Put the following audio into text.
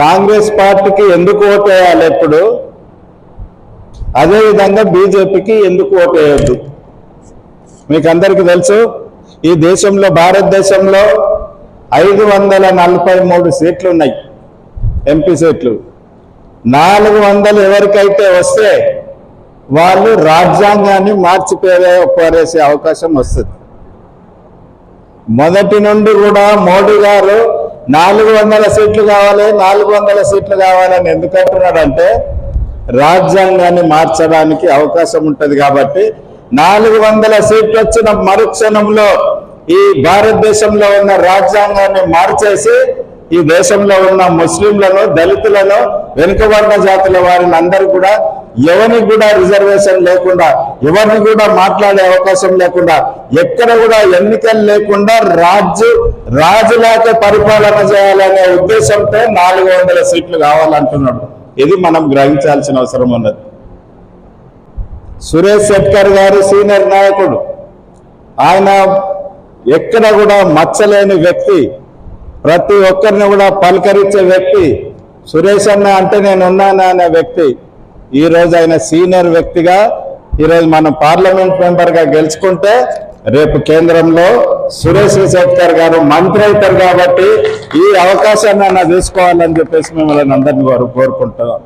కాంగ్రెస్ పార్టీకి ఎందుకు ఓటేయాలి ఎప్పుడు? అదేవిధంగా బీజేపీకి ఎందుకు ఓటేయద్దు మీకు అందరికీ తెలుసు ఈ దేశంలో భారతదేశంలో ఐదు వందల నలభై మూడు సీట్లు ఉన్నాయి ఎంపీ సీట్లు. నాలుగు వందలు ఎవరికైతే వస్తే వాళ్ళు రాజ్యాంగాన్ని మార్చిపోయే పారేసే అవకాశం వస్తుంది. మొదటి నుండి కూడా మోడీ గారు నాలుగు వందల సీట్లు కావాలి నాలుగు వందల సీట్లు కావాలని ఎందుకు అంటున్నాడంటే రాజ్యాంగాన్ని మార్చడానికి అవకాశం ఉంటుంది కాబట్టి నాలుగు వందల సీట్లు వచ్చిన మరుక్షణంలో ఈ భారతదేశంలో ఉన్న రాజ్యాంగాన్ని మార్చేసి ఈ దేశంలో ఉన్న ముస్లింలను దళితులను వెనుకబడిన జాతుల వారిని అందరూ కూడా ఎవరికి కూడా రిజర్వేషన్ లేకుండా ఎవరిని కూడా మాట్లాడే అవకాశం లేకుండా ఎక్కడ కూడా ఎన్నికలు లేకుండా రాజు రాజులాగా పరిపాలన చేయాలనే ఉద్దేశంతో నాలుగు వందల సీట్లు కావాలంటున్నాడు. ఇది మనం గ్రహించాల్సిన అవసరం ఉన్నది. సురేష్ శెట్కర్ గారు సీనియర్ నాయకుడు. ఆయన ఎక్కడ కూడా మచ్చలేని వ్యక్తి. ప్రతి ఒక్కరిని కూడా పలకరించే వ్యక్తి. సురేష్ అన్న అంటే నేను ఉన్నాను అనే వ్యక్తి. ఈ రోజు ఆయన సీనియర్ వ్యక్తిగా ఈరోజు మనం పార్లమెంట్ మెంబర్గా గెలుచుకుంటే రేపు కేంద్రంలో సురేష్ శెట్కర్ గారు మంత్రి అవుతారు కాబట్టి ఈ అవకాశాన్ని అన్న తీసుకోవాలని చెప్పేసి మిమ్మల్ని అందరినీ వారు కోరుకుంటున్నాం.